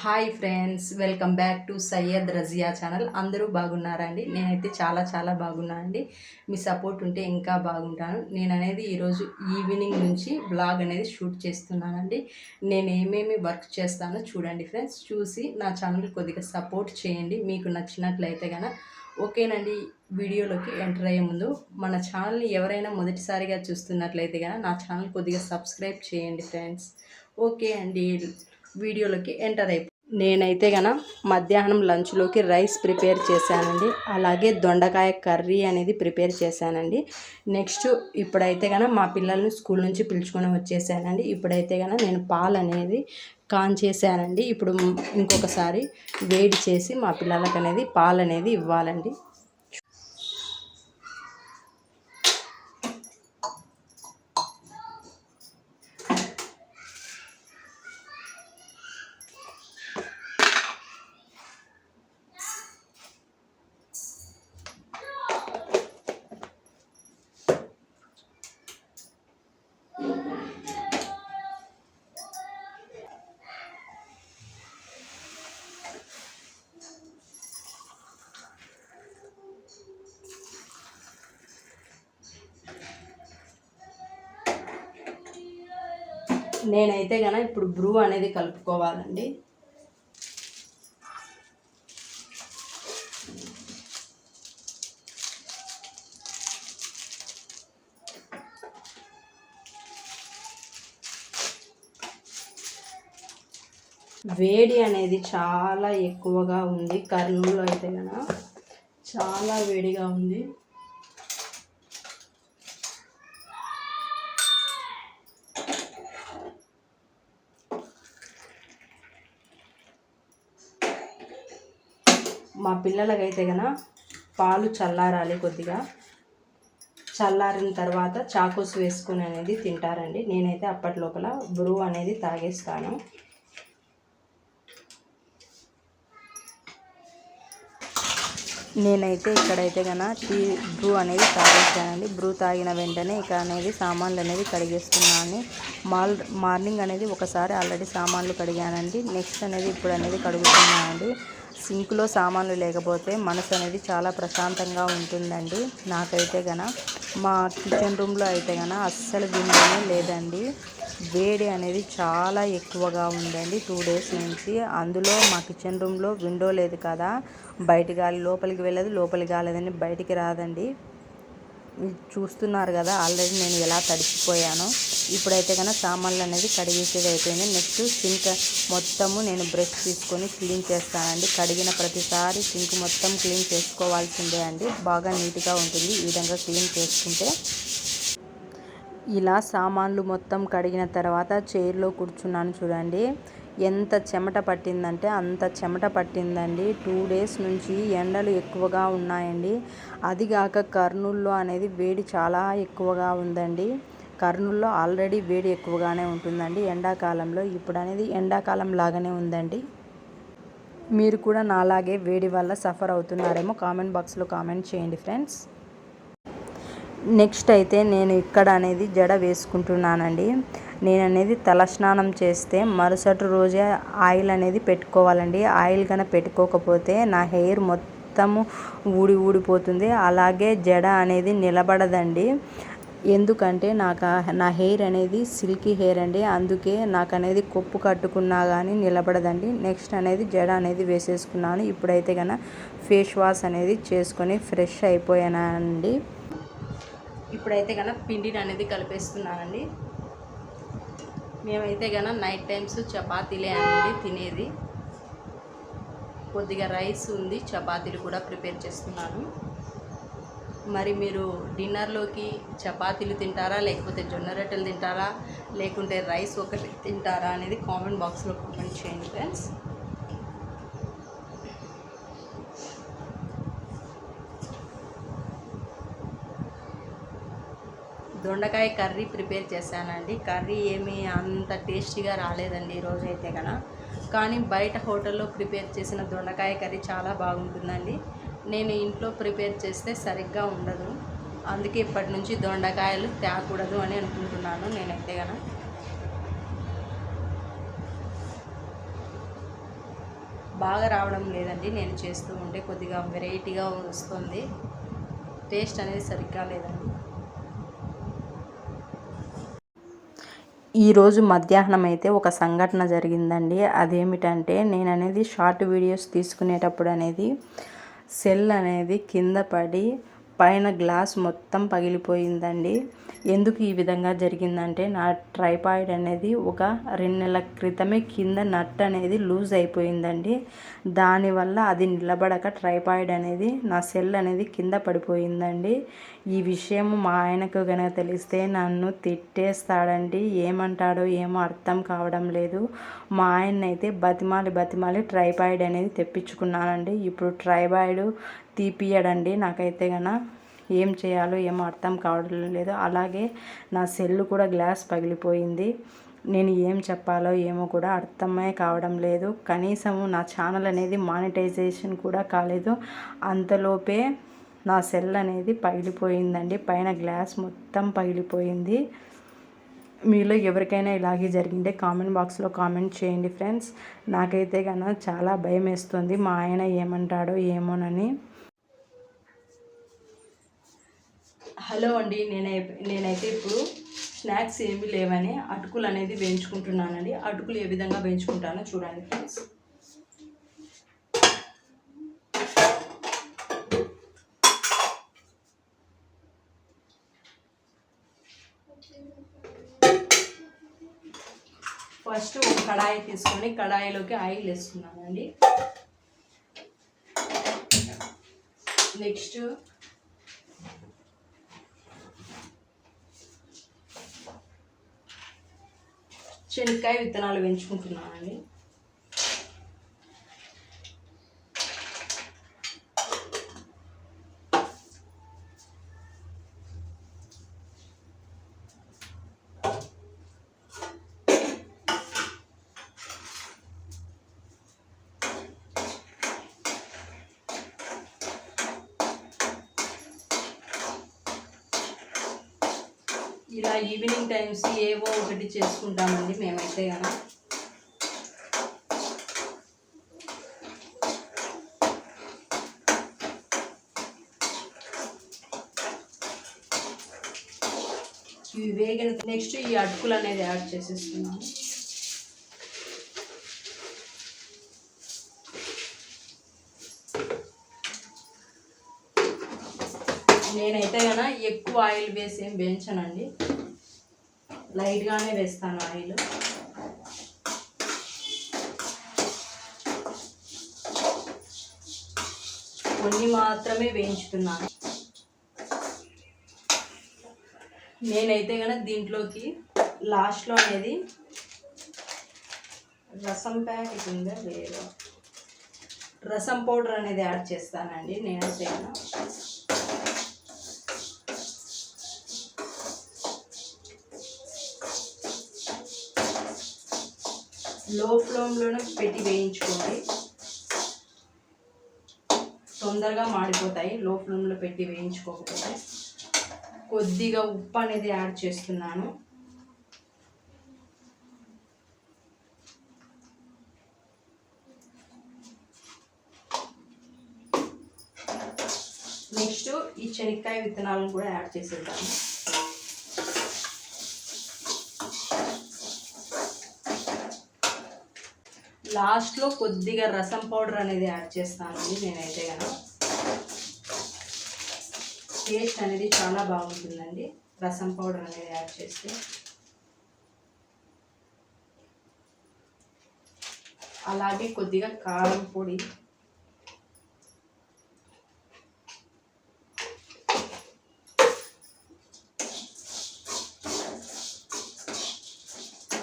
Hi friends welcome back to Syed Razia channel. అందరూ బాగున్నారా అండి? నేనైతే చాలా చాలా బాగున్నాను అండి. మీ సపోర్ట్ ఉంటే ఇంకా బాగుంటాను. నేను అనేది ఈరోజు ఈవినింగ్ నుంచి బ్లాగ్ అనేది షూట్ చేస్తున్నానండి. నేను ఏమేమి వర్క్ చేస్తానో చూడండి ఫ్రెండ్స్. చూసి నా ఛానల్ కొద్దిగా సపోర్ట్ చేయండి. మీకు నచ్చినట్లయితే కనుక ఓకేనండి. వీడియోలోకి ఎంటర్ అయ్యే ముందు మన ఛానల్ని ఎవరైనా మొదటిసారిగా చూస్తున్నట్లయితే కనుక నా ఛానల్ కొద్దిగా సబ్స్క్రైబ్ చేయండి ఫ్రెండ్స్. ఓకే అండి. వీడియోలోకి ఎంటర్ అయిపో నేనైతే గన మధ్యాహ్నం లంచ్లోకి రైస్ ప్రిపేర్ చేశానండి. అలాగే దొండకాయ కర్రీ అనేది ప్రిపేర్ చేశానండి. నెక్స్ట్ ఇప్పుడైతే గన మా పిల్లల్ని స్కూల్ నుంచి పిలుచుకొని వచ్చేసానండి. ఇప్పుడైతే గన నేను పాలు అనేది కాన్ చేశానండి ఇప్పుడు ఇంకొకసారి వేడి చేసి మా పిల్లలకి అనేది పాలు అనేది ఇవ్వాలండి. నేనైతే గన ఇప్పుడు బ్రూ అనేది కలుపుకోవాలండి. వేడి అనేది చాలా ఎక్కువగా ఉంది. కర్నూలులో అయితే కనుక చాలా వేడిగా ఉంది. మా పిల్లలకైతే కన పాలు చల్లారాలి కొద్దిగా. చల్లారిన తర్వాత చాకోస్ వేసుకుని అనేది తింటారండి. నేనైతే అప్పటి లోపల బ్రూ అనేది తాగేస్తాను. నేనైతే ఇక్కడైతే కన టీ బ్రూ అనేది తాగేస్తానండి. బ్రూ తాగిన వెంటనే ఇక అనేది సామాన్లు అనేది కడిగేస్తున్నాను. మాల్ మార్నింగ్ అనేది ఒకసారి ఆల్రెడీ సామాన్లు కడిగానండి. నెక్స్ట్ అనేది ఇప్పుడు అనేది కడుగుతున్నానండి. సింక్లో సామాన్లు లేకపోతే మనసు అనేది చాలా ప్రశాంతంగా ఉంటుందండి. నాకైతే గన మా కిచెన్ రూమ్లో అయితే గన అస్సలు విండోనే లేదండి. వేడి అనేది చాలా ఎక్కువగా ఉందండి టూ డేస్ నుంచి. అందులో మా కిచెన్ రూమ్లో విండో లేదు కదా బయట గాలి లోపలికి వెళ్ళదు లోపలికి కాలేదని బయటికి రాదండి. చూస్తున్నారు కదా ఆల్రెడీ నేను ఎలా తడిచిపోయానో ఇప్పుడైతే కనుక సామాన్లు అనేది కడిగేసేది అయిపోయింది. నెక్స్ట్ సింక్ మొత్తము నేను బ్రష్ తీసుకొని క్లీన్ చేస్తానండి. కడిగిన ప్రతిసారి సింక్ మొత్తం క్లీన్ చేసుకోవాల్సిందే అండి. బాగా నీట్గా ఉంటుంది. ఈ విధంగా క్లీన్ చేసుకుంటే ఇలా సామాన్లు మొత్తం కడిగిన తర్వాత చైర్లో కూర్చున్నాను చూడండి. ఎంత చెమట పట్టిందంటే అంత చెమట పట్టిందండి. టూ డేస్ నుంచి ఎండలు ఎక్కువగా ఉన్నాయండి. అదిగాక కర్నూల్లో అనేది వేడి చాలా ఎక్కువగా ఉందండి. కర్నూల్లో ఆల్రెడీ వేడి ఎక్కువగానే ఉంటుందండి. ఎండాకాలంలో ఇప్పుడు అనేది ఎండాకాలం లాగానే ఉందండి. మీరు కూడా నాలాగే వేడి వల్ల సఫర్ అవుతున్నారేమో కామెంట్ బాక్స్లో కామెంట్ చేయండి ఫ్రెండ్స్. నెక్స్ట్ అయితే నేను ఇక్కడ అనేది జడ వేసుకుంటున్నానండి. నేను అనేది తలస్నానం చేస్తే మరుసటి రోజే ఆయిల్ అనేది పెట్టుకోవాలండి. ఆయిల్ కనుక పెట్టుకోకపోతే నా హెయిర్ మొత్తము ఊడి ఊడిపోతుంది. అలాగే జడ అనేది నిలబడదండి. ఎందుకంటే నాకు నా హెయిర్ అనేది సిల్కీ హెయిర్ అండి. అందుకే నాకు అనేది కొప్పు కట్టుకున్నా కానీ నిలబడదండి. నెక్స్ట్ అనేది జడ అనేది వేసేసుకున్నాను. ఇప్పుడైతే కనుక ఫేస్ వాష్ అనేది చేసుకొని ఫ్రెష్ అయిపోయానండి. ఇప్పుడైతే కనుక పిండిని అనేది కలిపేస్తున్నానండి. మేమైతే కన్నా నైట్ టైమ్స్ చపాతీలే అనేది తినేది. కొద్దిగా రైస్ ఉంది చపాతీలు కూడా ప్రిపేర్ చేస్తున్నాను. మరి మీరు డిన్నర్లోకి చపాతీలు తింటారా లేకపోతే జొన్న రొట్టెలు తింటారా లేకుంటే రైస్ ఒకటి తింటారా అనేది కామెంట్ బాక్స్లో కామెంట్ చేయండి ఫ్రెండ్స్. దొండకాయ కర్రీ ప్రిపేర్ చేశానండి. కర్రీ ఏమీ అంత టేస్టీగా రాలేదండి ఈరోజు అయితే కన కానీ బయట హోటల్లో ప్రిపేర్ చేసిన దొండకాయ కర్రీ చాలా బాగుంటుందండి. నేను ఇంట్లో ప్రిపేర్ చేస్తే సరిగ్గా ఉండదు. అందుకే ఇప్పటి నుంచి దొండకాయలు తేకూడదు అని అనుకుంటున్నాను నేనైతే కనుక బాగా రావడం లేదండి. నేను చేస్తూ ఉంటే కొద్దిగా వెరైటీగా వస్తుంది. టేస్ట్ అనేది సరిగ్గా లేదండి. ఈరోజు మధ్యాహ్నం అయితే ఒక సంఘటన జరిగిందండి. అదేమిటంటే నేను అనేది షార్ట్ వీడియోస్ తీసుకునేటప్పుడు అనేది సెల్ అనేది కింద పడి పైన గ్లాస్ మొత్తం పగిలిపోయిందండి. ఎందుకు ఈ విధంగా జరిగిందంటే నా ట్రైపాయిడ్ అనేది ఒక రెండు నెలల క్రితమే కింద నట్ అనేది లూజ్ అయిపోయిందండి. దానివల్ల అది నిలబడక ట్రైపాయిడ్ అనేది నా సెల్ అనేది కింద పడిపోయిందండి. ఈ విషయం మా ఆయనకు కనుక తెలిస్తే నన్ను తిట్టేస్తాడండి. ఏమంటాడో ఏమో అర్థం కావడం లేదు. మా ఆయన అయితే బతిమాలి బతిమాలి ట్రైపాయిడ్ అనేది తెప్పించుకున్నానండి. ఇప్పుడు ట్రైపాయిడ్ తీపియడండి నాకైతే గన ఏం చేయాలో ఏమో అర్థం కావడం లేదు. అలాగే నా సెల్లు కూడా గ్లాస్ పగిలిపోయింది. నేను ఏం చెప్పాలో ఏమో కూడా అర్థమే కావడం లేదు. కనీసము నా ఛానల్ అనేది మానిటైజేషన్ కూడా కాలేదు. అంతలోపే నా సెల్ అనేది పగిలిపోయిందండి. పైన గ్లాస్ మొత్తం పగిలిపోయింది. మీలో ఎవరికైనా ఇలాగే జరిగింటే కామెంట్ బాక్స్లో కామెంట్ చేయండి ఫ్రెండ్స్. నాకైతే కన్నా చాలా భయం వేస్తుంది మా ఆయన ఏమంటాడో ఏమోనని. హలో అండి నేనై నేనైతే ఇప్పుడు స్నాక్స్ ఏమీ లేవని అటుకులు అనేది వేయించుకుంటున్నానండి. అటుకులు ఏ విధంగా వేయించుకుంటానో చూడండి ఫ్రెండ్స్. ఫస్ట్ ఒక కడాయి తీసుకొని కడాయిలోకి ఆయిల్ వేసుకున్నానండి నెక్స్ట్ శనక్కాయ విత్తనాలు పెంచుకుంటున్నానండి. ఇలా ఈవినింగ్ టైమ్స్ ఏవో ఒకటి చేసుకుంటామండి మేమైతే కదా ఇవి వేగిన నెక్స్ట్ ఈ అటుకులు అనేది యాడ్ చేసేస్తున్నాము నేనైతే కనుక ఎక్కువ ఆయిల్ వేసి ఏం వేయించనండి. లైట్గానే వేస్తాను ఆయిల్. కొన్ని మాత్రమే వేయించుతున్నాను. నేనైతే కనుక దీంట్లోకి లాస్ట్లో అనేది రసం ప్యాకెట్ ఉందా లేదా? రసం పౌడర్ అనేది యాడ్ చేస్తానండి నేనైతే కనుక లో ఫ్లేమ్లోనే పెట్టి వేయించుకోండి. తొందరగా మాడిపోతాయి. లో ఫ్లేమ్లో పెట్టి వేయించుకోకపోతే. కొద్దిగా ఉప్పు అనేది యాడ్ చేస్తున్నాను. నెక్స్ట్ ఈ చెనక్కాయ విత్తనాలను కూడా యాడ్ చేసేద్దాము. లాస్ట్లో కొద్దిగా రసం పౌడర్ అనేది యాడ్ చేస్తానండి నేనైతే కనుక టేస్ట్ అనేది చాలా బాగుంటుందండి రసం పౌడర్ అనేది యాడ్ చేస్తే. అలాగే కొద్దిగా కారం పొడి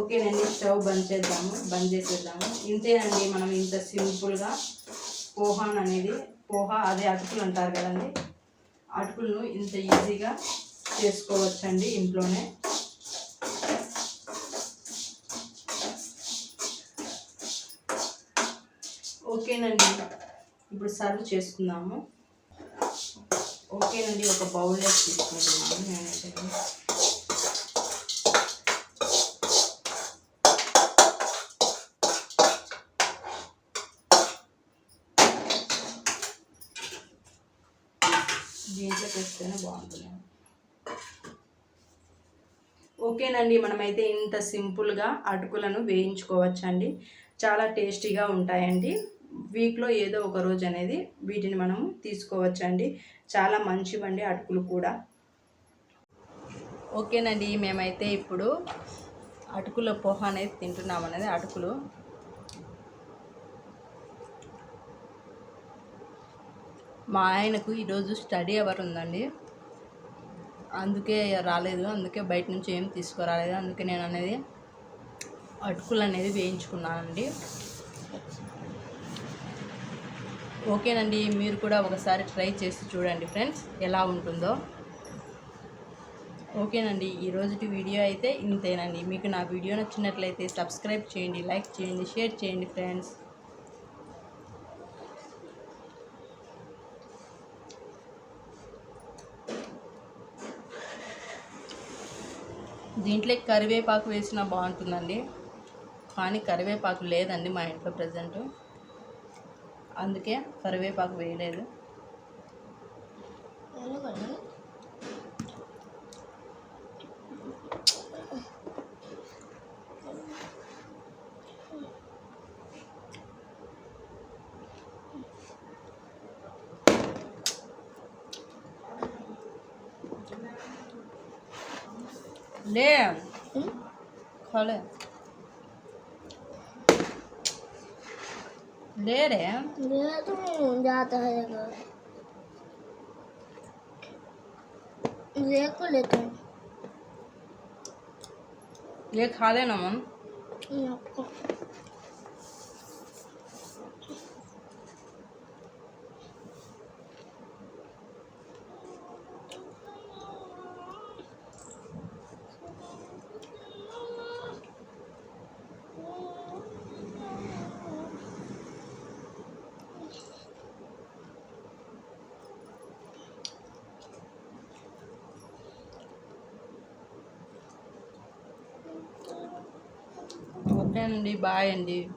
ఓకేనండి స్టవ్ బంద్ చేద్దాము బంద్ చేసేద్దాము. ఇంతేనండి మనం ఇంత సింపుల్గా పోహాన్ అనేది పోహా అదే అటుకులు అంటారు కదండి. అటుకులను ఇంత ఈజీగా చేసుకోవచ్చండి ఇంట్లోనే. ఓకేనండి ఇప్పుడు సర్వ్ చేసుకుందాము. ఓకేనండి ఒక బౌల్లో తీసుకుంటున్నాను నేనైతే. దీంట్లో చేస్తేనే బాగుంటుంది. ఓకేనండి మనమైతే ఇంత సింపుల్గా అటుకులను వేయించుకోవచ్చండి. చాలా టేస్టీగా ఉంటాయండి. వీక్లో ఏదో ఒక రోజు అనేది వీటిని మనం తీసుకోవచ్చండి. చాలా మంచివండి అటుకులు కూడా. ఓకేనండి మేమైతే ఇప్పుడు అటుకుల పోహ అనేది తింటున్నాం అనేది అటుకులు మా ఆయనకు ఈరోజు స్టడీ అవర్ ఉందండి. అందుకే రాలేదు. అందుకే బయట నుంచి ఏం తీసుకురాలేదు. అందుకే నేను అనేది అటుకులు అనేది వేయించుకున్నానండి. ఓకేనండి. మీరు కూడా ఒకసారి ట్రై చేసి చూడండి ఫ్రెండ్స్ ఎలా ఉంటుందో. ఓకేనండి. ఈ రోజుటి వీడియో అయితే ఇంతేనండి. మీకు నా వీడియో నచ్చినట్లయితే సబ్స్క్రైబ్ చేయండి లైక్ చేయండి షేర్ చేయండి ఫ్రెండ్స్. దీంట్లో కరివేపాకు వేసినా బాగుంటుందండి. కానీ కరివేపాకు లేదండి మా ఇంట్లో ప్రజెంట్. అందుకే కరివేపాకు వేయలేదు. ले खा ले ले रे मेरा तो नहीं जाता है अगर ये को लेते हैं ये खा लेना मन And they buy and they